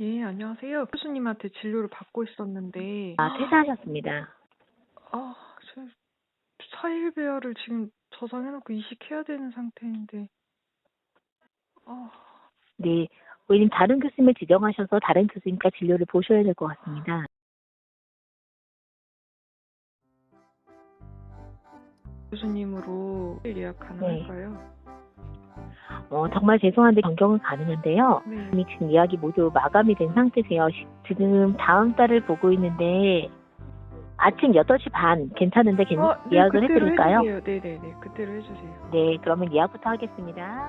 예, 안녕하세요. 교수님한테 진료를 받고 있었는데, 아, 퇴사하셨습니다. 아, 저 사일 배열을 지금 저장해놓고 이식해야 되는 상태인데, 아, 네. 왜냐면 다른 교수님을 지정하셔서 다른 교수님과 진료를 보셔야 될 것 같습니다. 교수님으로 예약 가능할까요? 어, 정말 죄송한데 변경은 가능한데요. 네. 이미 지금 예약이 모두 마감이 된 상태세요. 시- 지금 다음 달을 보고 있는데 아침 8시 반 괜찮은데 괜- 어, 네, 예약을 해드릴까요? 해주세요. 네네네, 그때로 해주세요. 네, 그러면 예약부터 하겠습니다.